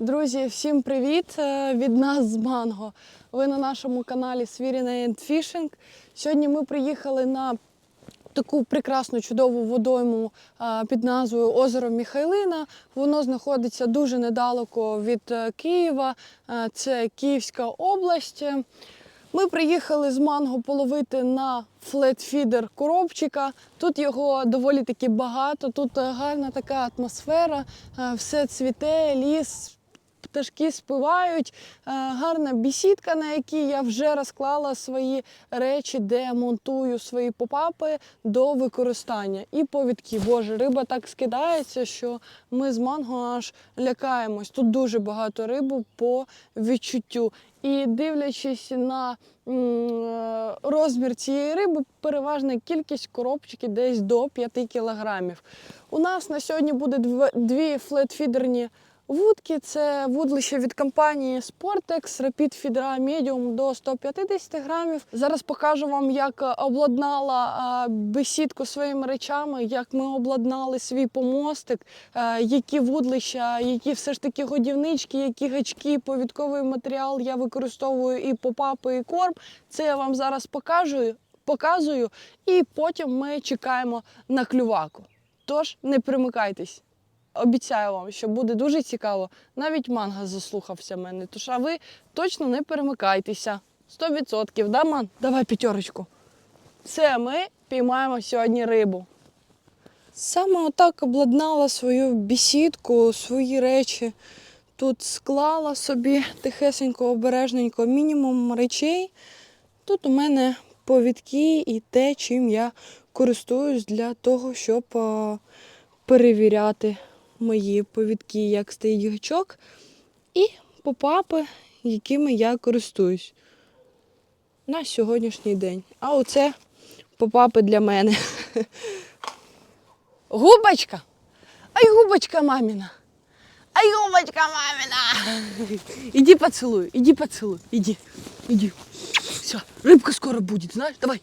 Друзі, всім привіт е, від нас з Манго. Ви на нашому каналі Свіріна Fishing. Сьогодні ми приїхали на таку прекрасну чудову водойму е, під назвою Озеро Міхайлина. Воно знаходиться дуже недалеко від е, Києва. Це Київська область. Ми приїхали з манго половити на флетфідер коробчика. Тут його доволі таки багато. Тут гарна така атмосфера, все цвіте, ліс, пташки співають. Е, Гарна бісідка, на якій я вже розклала свої речі, де монтую свої попапи до використання. І повідки. Боже, риба так скидається, що ми з манго аж лякаємось. Тут дуже багато риби по відчуттю. І дивлячись на е, розмір цієї риби, переважна кількість коробчиків десь до 5 кілограмів. У нас на сьогодні буде дві флетфідерні вудки. Це вудлище від компанії Sportex Rapid Feedera Medium до 150 грамів. Зараз покажу вам, як обладнала бесідку своїми речами, як ми обладнали свій помостик, е, які вудлища, які все ж таки годівнички, які гачки, повідковий матеріал я використовую і попапи, і корм. Це я вам зараз покажу, показую, і потім ми чекаємо на клюваку. Тож не примикайтесь. Обіцяю вам, що буде дуже цікаво. Навіть манга заслухався мене. Тож а ви точно не перемикайтеся. 100%, да, ман? Давай п'ятерочку. Все, ми піймаємо сьогодні рибу. Саме отак обладнала свою бісідку, свої речі. Тут склала собі тихесенько, обережненько мінімум речей. Тут у мене повідки і те, чим я користуюсь для того, щоб перевіряти мої повідки, як стоїть гачок, і попапи, якими я користуюсь на сьогоднішній день. А оце попапи для мене. Губочка! Ай, губочка маміна! Ай, губочка маміна! Іди поцілуй, іди поцілуй, іди, іди. Все, рибка скоро буде, знаєш, давай.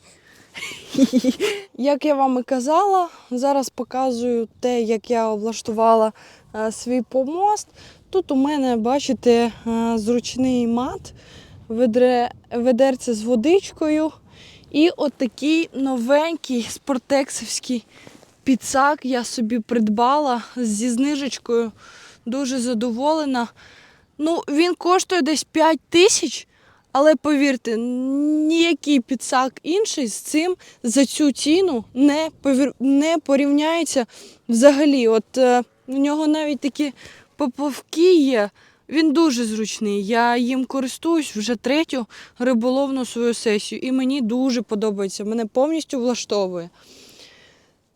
Як я вам і казала, зараз показую те, як я облаштувала е, свій помост. Тут у мене, бачите, е, зручний мат, ведре, ведерце з водичкою і отакий новенький спортексівський підсак я собі придбала зі знижечкою. Дуже задоволена. Ну, він коштує десь 5 тисяч. Але повірте, ніякий підсак інший з цим за цю ціну не повір... не порівняється взагалі. От е, в нього навіть такі поповки є. Він дуже зручний. Я їм користуюсь вже третю риболовну свою сесію, і мені дуже подобається. Мене повністю влаштовує.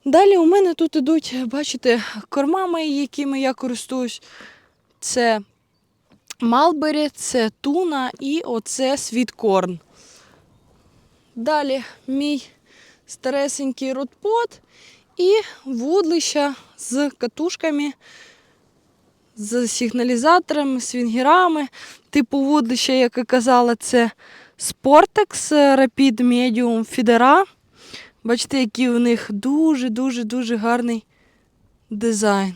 Далі у мене тут ідуть, бачите, корма мої, якими я користуюсь. Це Малбері, це туна і оце світкорн. Далі мій старесенький ротпот і вудлища з катушками, з сигналізаторами, свінгерами. Типу вудлища, як я казала, це Sportex Rapid Medium Fidera. Бачите, який у них дуже-дуже-дуже гарний дизайн.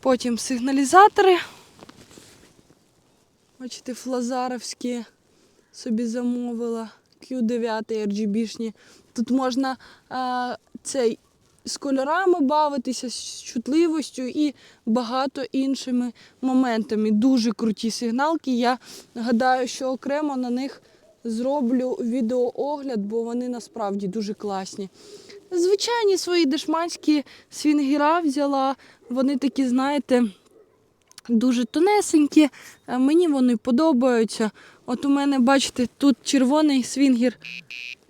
Потім сигналізатори. Бачите, флазаровські собі замовила. Q9 RGB-шні. Тут можна а, цей, з кольорами бавитися, з чутливостю і багато іншими моментами. Дуже круті сигналки. Я гадаю, що окремо на них зроблю відеоогляд, бо вони насправді дуже класні. Звичайні свої дешманські свінгера взяла. Вони такі, знаєте, дуже тонесенькі. Е, Мені вони подобаються. От у мене, бачите, тут червоний свінгер,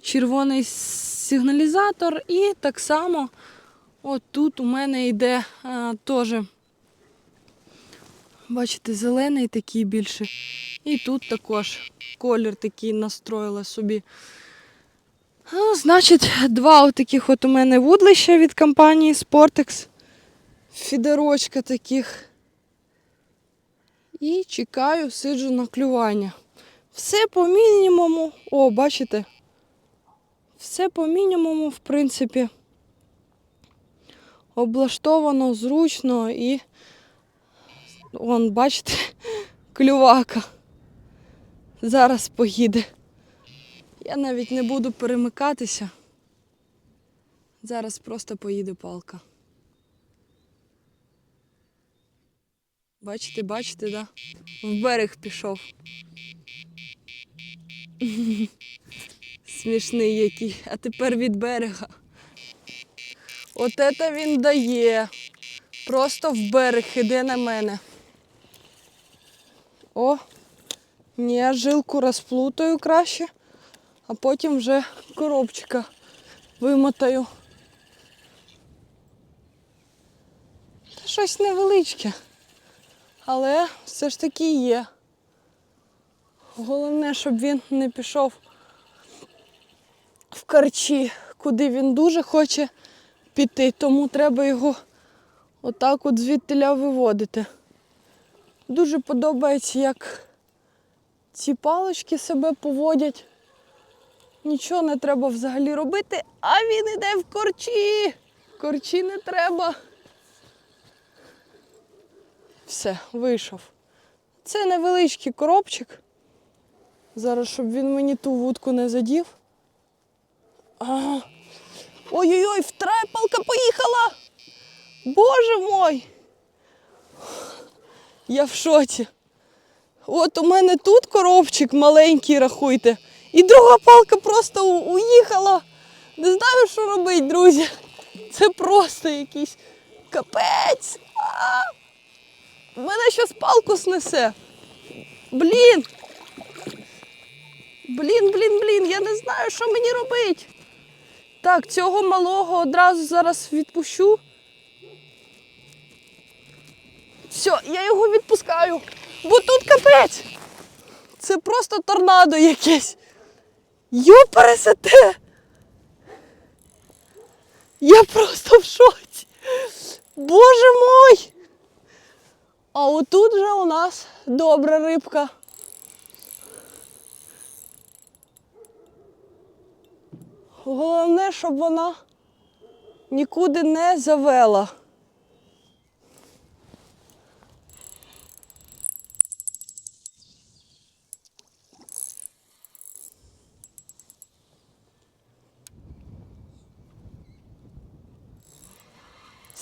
червоний сигналізатор, і так само от тут у мене йде е, теж. Бачите, зелений такий більше. І тут також колір такий настроїла собі. Ну, значить, два отаких от у мене вудлища від компанії Sportex. Фідерочка таких. І чекаю, сиджу на клювання. Все по мінімуму. О, бачите? Все по мінімуму, в принципі. Облаштовано зручно і Вон, бачите, клювака. Зараз поїде. Я навіть не буду перемикатися. Зараз просто поїде палка. Бачите, бачите, да? В берег пішов. Смішний який, а тепер від берега. От це він дає. Просто в берег іде на мене. О, ні, я жилку розплутаю краще, а потім вже коробчика вимотаю. Та щось невеличке, але все ж таки є. Головне, щоб він не пішов в карчі, куди він дуже хоче піти, тому треба його отак от звідтиля виводити. Дуже подобається, як ці палички себе поводять. Нічого не треба взагалі робити, а він іде в корчі. Корчі не треба. Все, вийшов. Це невеличкий коробчик. Зараз, щоб він мені ту вудку не задів. Ой-ой-ой, вторая палка поїхала. Боже мой! Я в шоці. От у мене тут коробчик маленький, рахуйте. І друга палка просто уїхала. Не знаю, що робити, друзі. Це просто якийсь капець. А! Мене щось палку снесе. Блін. Блін, блін, блін, я не знаю, що мені робити. Так, цього малого одразу зараз відпущу. Все, я його відпускаю. Бо тут капець. Це просто торнадо якесь. Йопересете. Я просто в шоці. Боже мой! А отут же у нас добра рибка. Головне, щоб вона нікуди не завела.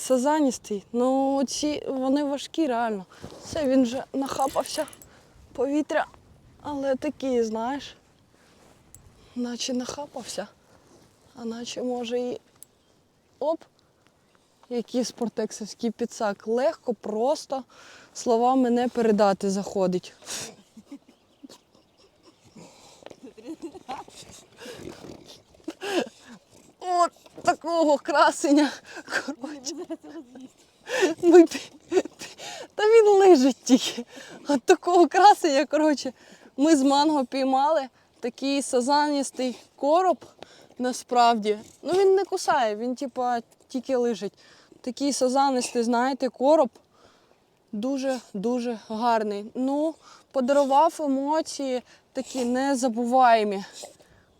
Сазаністий. Ну, ці вони важкі реально. Все, він вже нахапався повітря, але такий, знаєш, наче нахапався, а наче може і оп, який спортексовський підсак. Легко, просто словами не передати заходить. От такого красення. Коротше. Ми пі- пі- Та він лежить тільки. От такого красення, коротше, ми з манго піймали такий сазаністий короб насправді. Ну він не кусає, він типа тільки лежить. Такий сазанистий, знаєте, короб. Дуже-дуже гарний. Ну, подарував емоції такі незабуваємі.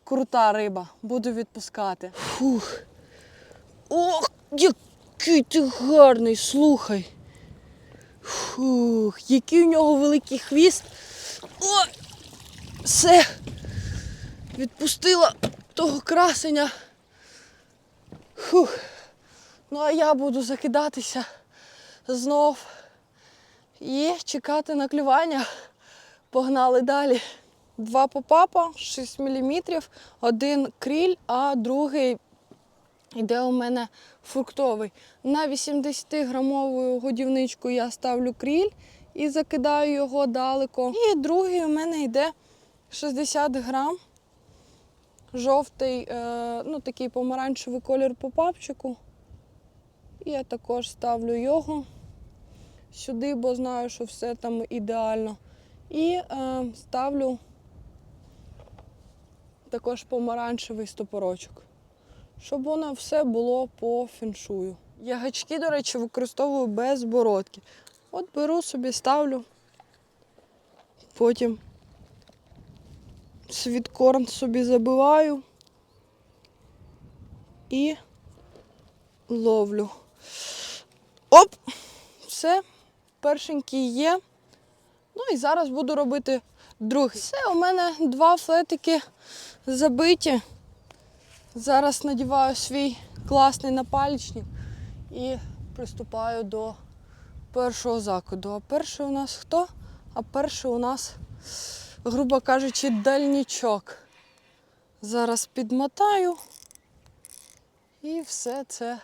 Крута риба. Буду відпускати. Фух. Ох, який ти гарний, слухай. Фух, який у нього великий хвіст. О! Все. Відпустила того красення. Фух. Ну а я буду закидатися знов і чекати на клювання. Погнали далі. Два попапа, 6 мм, один кріль, а другий йде у мене фруктовий. На 80-грамову годівничку я ставлю кріль і закидаю його далеко. І другий у мене йде 60 грам. Жовтий, е, ну такий помаранчевий колір попапчику. І я також ставлю його сюди, бо знаю, що все там ідеально. І е, ставлю також помаранчевий стопорочок, щоб воно все було по феншую. Я гачки, до речі, використовую без бородки. От беру собі, ставлю, потім світкорн собі забиваю і ловлю. Оп! Все, першенький є. Ну і зараз буду робити другий. Все, у мене два флетики забиті. Зараз надіваю свій класний напальчник і приступаю до першого закиду. А перший у нас хто? А перший у нас, грубо кажучи, дальнічок. Зараз підмотаю і все це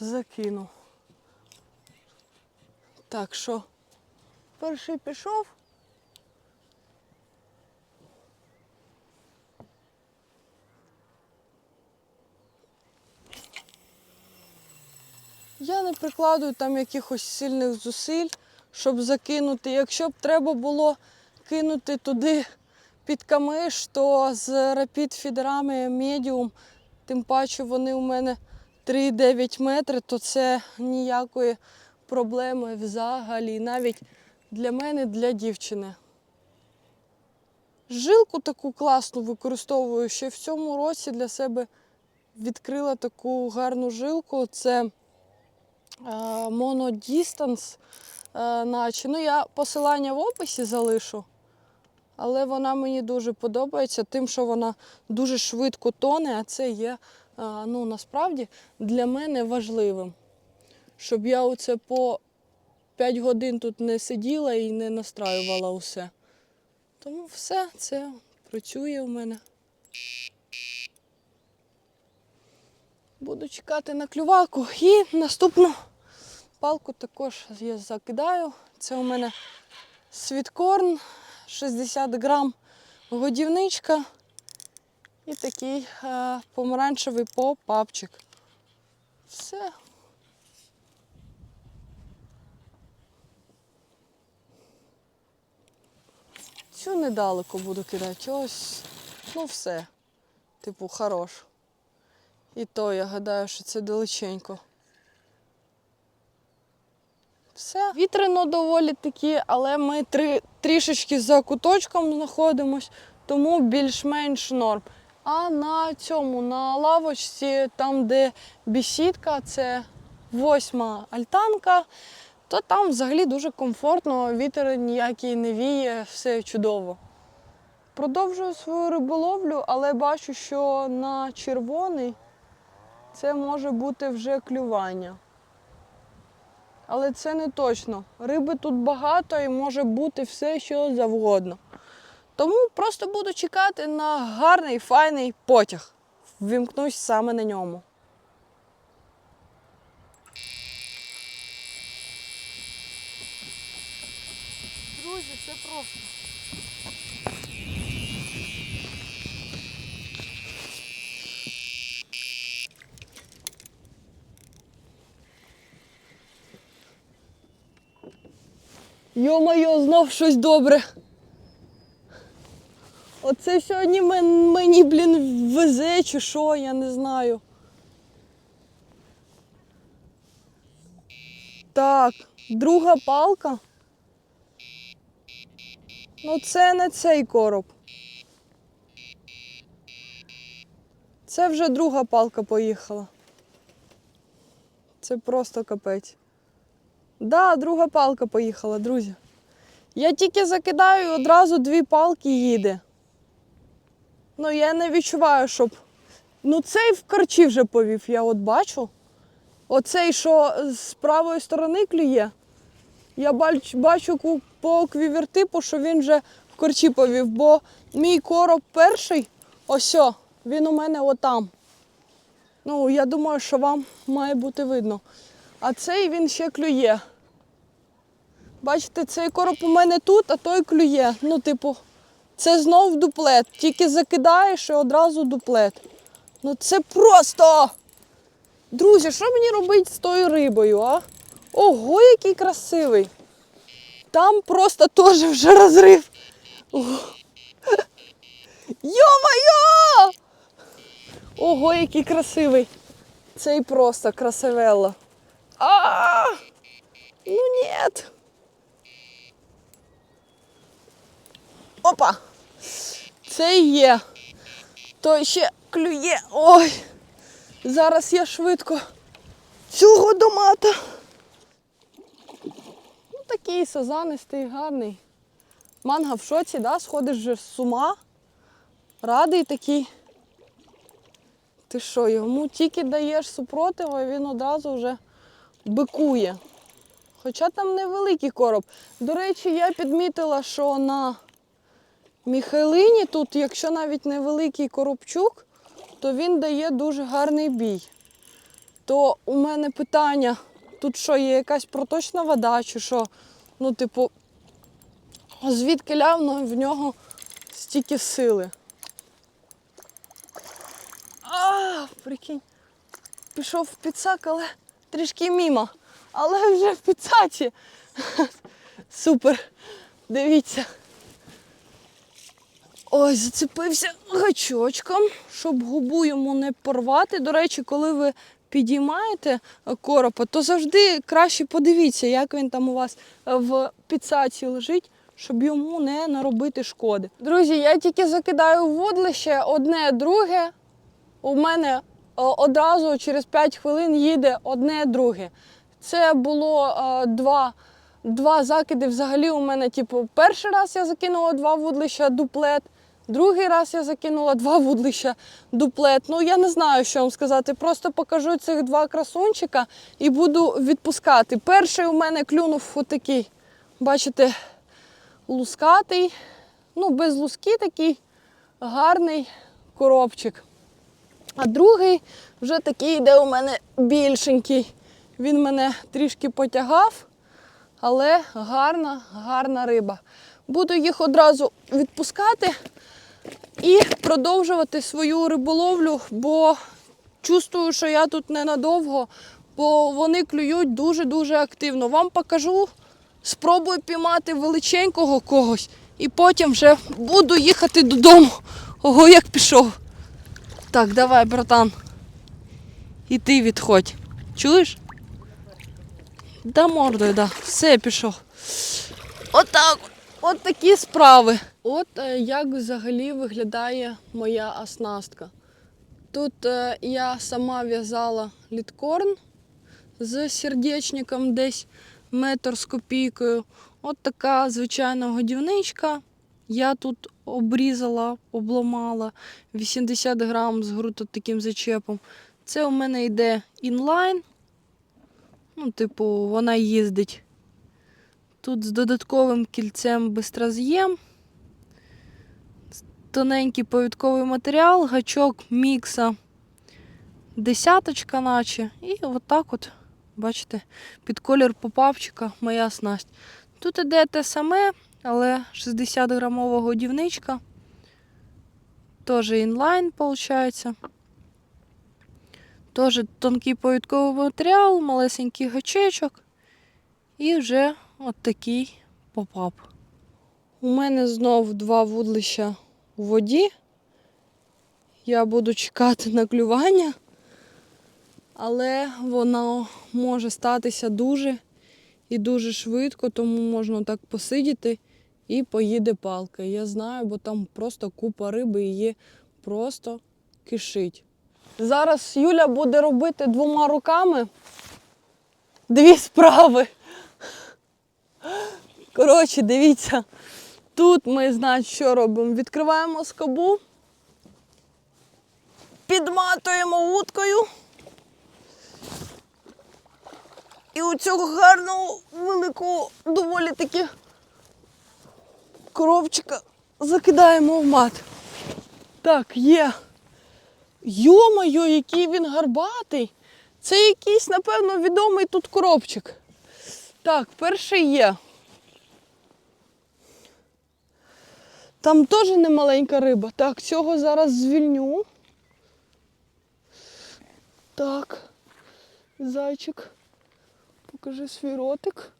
закину. Так що, перший пішов. Я не прикладую там якихось сильних зусиль, щоб закинути. Якщо б треба було кинути туди під камиш, то з рапід фідерами медіум, тим паче вони у мене 3,9 метри, то це ніякої проблеми взагалі. Навіть для мене, для дівчини. Жилку таку класну використовую. Ще в цьому році для себе відкрила таку гарну жилку. Це монодістанс, наче. Ну, я посилання в описі залишу, але вона мені дуже подобається, тим, що вона дуже швидко тоне, а це є ну, насправді для мене важливим. Щоб я оце по 5 годин тут не сиділа і не настраювала усе. Тому все це працює у мене. Буду чекати на клюваку. І наступну палку також я закидаю. Це у мене світкорн 60 грам годівничка і такий е, помаранчевий попапчик. Все. Цю недалеко буду кидати. Ось, ну все. Типу, хорош. І то я гадаю, що це далеченько. Все. Вітряно доволі таки, але ми три, трішечки за куточком знаходимось, тому більш-менш норм. А на цьому, на лавочці, там, де бісідка, це восьма альтанка, то там взагалі дуже комфортно, вітер ніякий не віє, все чудово. Продовжую свою риболовлю, але бачу, що на червоний це може бути вже клювання. Але це не точно. Риби тут багато і може бути все, що завгодно. Тому просто буду чекати на гарний, файний потяг. Ввімкнусь саме на ньому. Друзі, це просто. Йо-моє, знов щось добре. Оце сьогодні мені, блін, везе чи що, я не знаю. Так, друга палка. Ну це не цей короб. Це вже друга палка поїхала. Це просто капець. Да, друга палка поїхала, друзі. Я тільки закидаю і одразу дві палки їде. Ну, я не відчуваю, щоб. Ну, цей в корчі вже повів, я от бачу. Оцей, що з правої сторони клює. Я бач- бачу по квівертипу, що він вже в корчі повів, бо мій короб перший, ось, він у мене отам. Ну, я думаю, що вам має бути видно. А цей він ще клює. Бачите, цей короб у мене тут, а той клює. Ну, типу, це знов дуплет. Тільки закидаєш і одразу дуплет. Ну це просто. Друзі, що мені робити з тою рибою, а? Ого, який красивий. Там просто теж вже розрив. Йо-моє! Ого, який красивий. Цей просто красивелла. А! Ну нет. Опа! Це є. То ще клює. Ой. Зараз я швидко цього домата. такий сазанистий, гарний. Манга в шоці, да? сходиш вже з ума. Радий такий. Ти що, йому тільки даєш супротив, а він одразу вже бикує. Хоча там невеликий короб. До речі, я підмітила, що на Міхайлині тут, якщо навіть невеликий коробчук, то він дає дуже гарний бій. То у мене питання, тут що, є якась проточна вода, чи що? Ну, типу, звідки лявно в нього стільки сили. А, прикинь, пішов в підсак, але трішки мімо. Але вже в підсаці. Супер. Дивіться. Ой, зацепився гачочком, щоб губу йому не порвати. До речі, коли ви підіймаєте коропа, то завжди краще подивіться, як він там у вас е, в підсаці лежить, щоб йому не наробити шкоди. Друзі, я тільки закидаю водлище одне, друге. У мене е, одразу через 5 хвилин їде одне, друге. Це було е, два, два закиди. Взагалі у мене, типу, перший раз я закинула два вудлища дуплет, другий раз я закинула два вудлища дуплет. Ну я не знаю, що вам сказати. Просто покажу цих два красунчика і буду відпускати. Перший у мене клюнув отакий, бачите, лускатий, ну без луски такий гарний коробчик. А другий вже такий йде у мене більшенький. Він мене трішки потягав, але гарна, гарна риба. Буду їх одразу відпускати і продовжувати свою риболовлю, бо чувствую, що я тут ненадовго, бо вони клюють дуже-дуже активно. Вам покажу, спробую піймати величенького когось і потім вже буду їхати додому. Ого, як пішов. Так, давай, братан. І ти відходь. Чуєш? Да мордою, да. Все пішов. Отак. От такі справи. От е, як взагалі виглядає моя оснастка. Тут е, я сама в'язала літкорн з сердечником десь метр з копійкою. От така звичайна годівничка. Я тут обрізала, обламала 80 грам з груто таким зачепом. Це у мене йде інлайн. Ну, типу, вона їздить. Тут з додатковим кільцем бистроз'єм. Тоненький повідковий матеріал, гачок мікса, десяточка, наче. І отак от, бачите, під колір попавчика моя снасть. Тут іде те саме, але 60 грамова годівничка. Теж інлайн, виходить. Теж тонкий повідковий матеріал, малесенький гачечок. І вже от такий попап. У мене знов два вудлища у воді. Я буду чекати на клювання, але воно може статися дуже і дуже швидко, тому можна так посидіти і поїде палка. Я знаю, бо там просто купа риби її просто кишить. Зараз Юля буде робити двома руками дві справи. Коротше, дивіться, тут ми, значить, що робимо? Відкриваємо скобу, підматуємо вудкою. І у цього гарного великого доволі таки коробчика закидаємо в мат. Так, є. Йо-моє, який він гарбатий. Це якийсь, напевно, відомий тут коробчик. Так, перший є. Там теж немаленька риба. Так, цього зараз звільню. Так, зайчик, покажи свій ротик.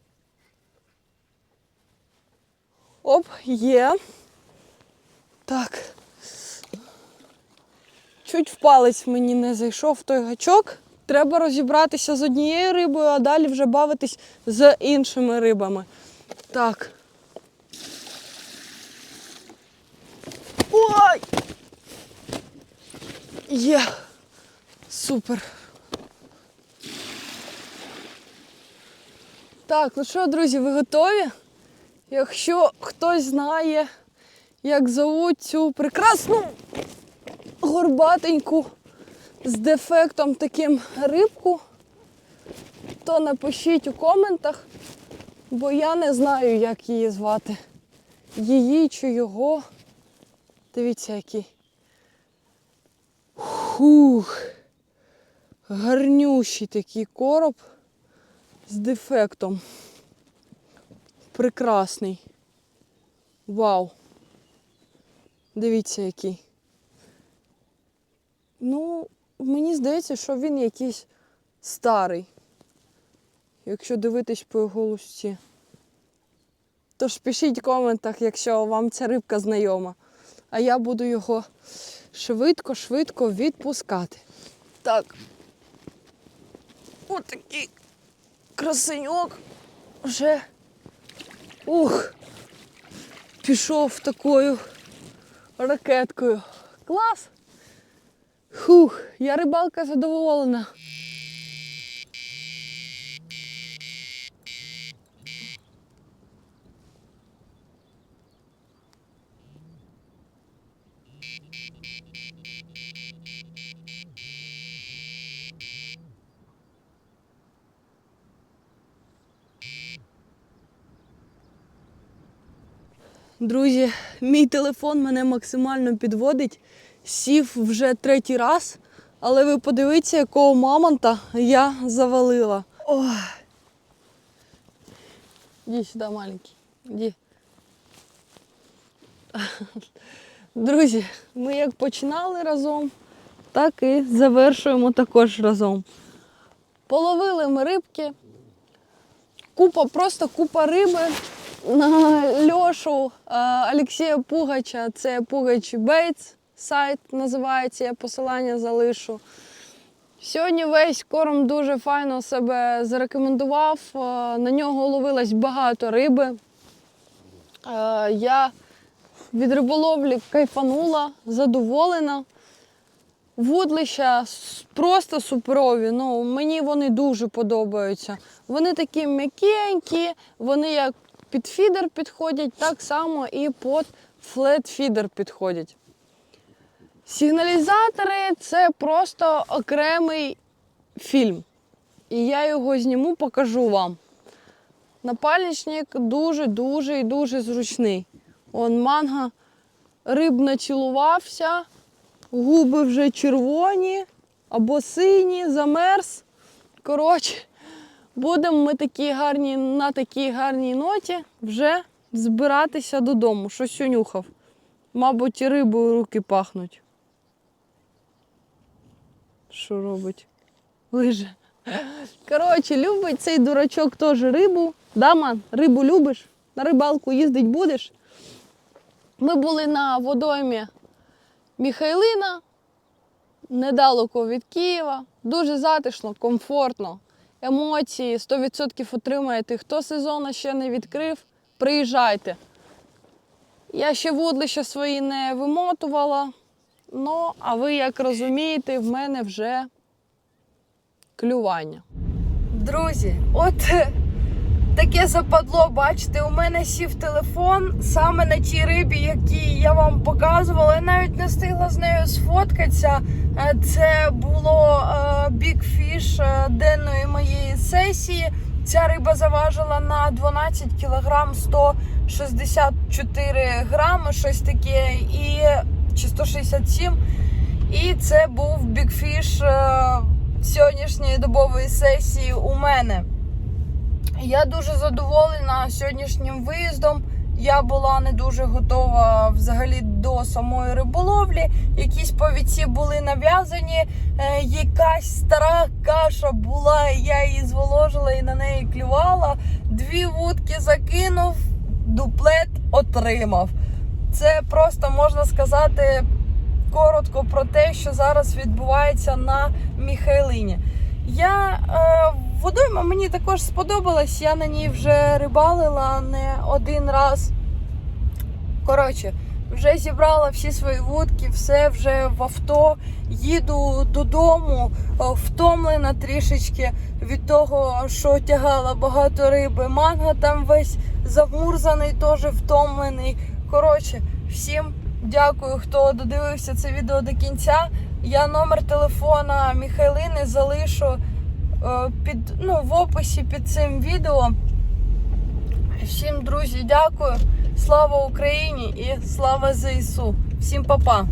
Оп, є. Так. Чуть в палець мені не зайшов той гачок. Треба розібратися з однією рибою, а далі вже бавитись з іншими рибами. Так. Ой! Є! Супер. Так, ну що, друзі, ви готові? Якщо хтось знає, як зовуть цю прекрасну горбатеньку з дефектом таким рибку, то напишіть у коментах, бо я не знаю, як її звати. Її чи його. Дивіться, який. Фух. Гарнющий такий короб з дефектом. Прекрасний. Вау. Дивіться, який. Ну, мені здається, що він якийсь старий. Якщо дивитись по його лусці. Тож пишіть в коментах, якщо вам ця рибка знайома. А я буду його швидко-швидко відпускати. Так. Ось такий красеньок вже ух, пішов такою ракеткою. Клас! Хух, я рибалка задоволена. Друзі, мій телефон мене максимально підводить. Сів вже третій раз, але ви подивіться, якого мамонта я завалила. Ой. Іди сюди, маленький. Іди. Друзі, ми як починали разом, так і завершуємо також разом. Половили ми рибки. Купа, просто купа риби на Льошу е, Олексія Пугача. Це Пугач Бейтс сайт називається, я посилання залишу. Сьогодні весь корм дуже файно себе зарекомендував. е, На нього ловилось багато риби. Е, Я від риболовлі кайфанула, задоволена. Вудлища просто суперові. Ну, мені вони дуже подобаються. Вони такі м'якенькі, вони як під фідер підходять, так само і під флет-фідер підходять. Сигналізатори це просто окремий фільм. І я його зніму, покажу вам. Напальничник дуже-дуже і дуже зручний. Он манга риб націлувався, губи вже червоні або сині, замерз. Коротше, будемо ми такі гарні, на такій гарній ноті вже збиратися додому. Щось унюхав. Мабуть, і рибою руки пахнуть. Що робить? Лиже. Коротше, любить цей дурачок теж рибу. Дама, рибу любиш? На рибалку їздить будеш? Ми були на водоймі Міхайлина, недалеко від Києва. Дуже затишно, комфортно. Емоції 100% отримаєте. Хто сезон ще не відкрив, приїжджайте. Я ще вудлища свої не вимотувала. Ну, а ви як розумієте, в мене вже клювання. Друзі, от е, таке западло, бачите, у мене сів телефон саме на тій рибі, які я вам показувала. Я навіть не встигла з нею сфоткатися. Е, Це було Fish е, денної моєї сесії. Ця риба заважила на 12 кг 164 грами, щось таке, і чи 167. І це був Fish е, сьогоднішньої добової сесії у мене. Я дуже задоволена сьогоднішнім виїздом. Я була не дуже готова взагалі до самої риболовлі. Якісь повідці були нав'язані, е, якась стара каша була, я її зволожила і на неї клювала. Дві вудки закинув, дуплет отримав. Це просто можна сказати коротко про те, що зараз відбувається на Міхайлині. Я е, водойма мені також сподобалась, я на ній вже рибалила не один раз. Коротше, Вже зібрала всі свої вудки, все вже в авто. Їду додому, втомлена трішечки від того, що тягала багато риби. Манга там весь замурзаний, теж втомлений. Коротше, всім дякую, хто додивився це відео до кінця. Я номер телефона Міхайлини залишу е, під, ну, в описі під цим відео. Всім, друзі, дякую. Слава Україні і слава ЗСУ. Всім па-па.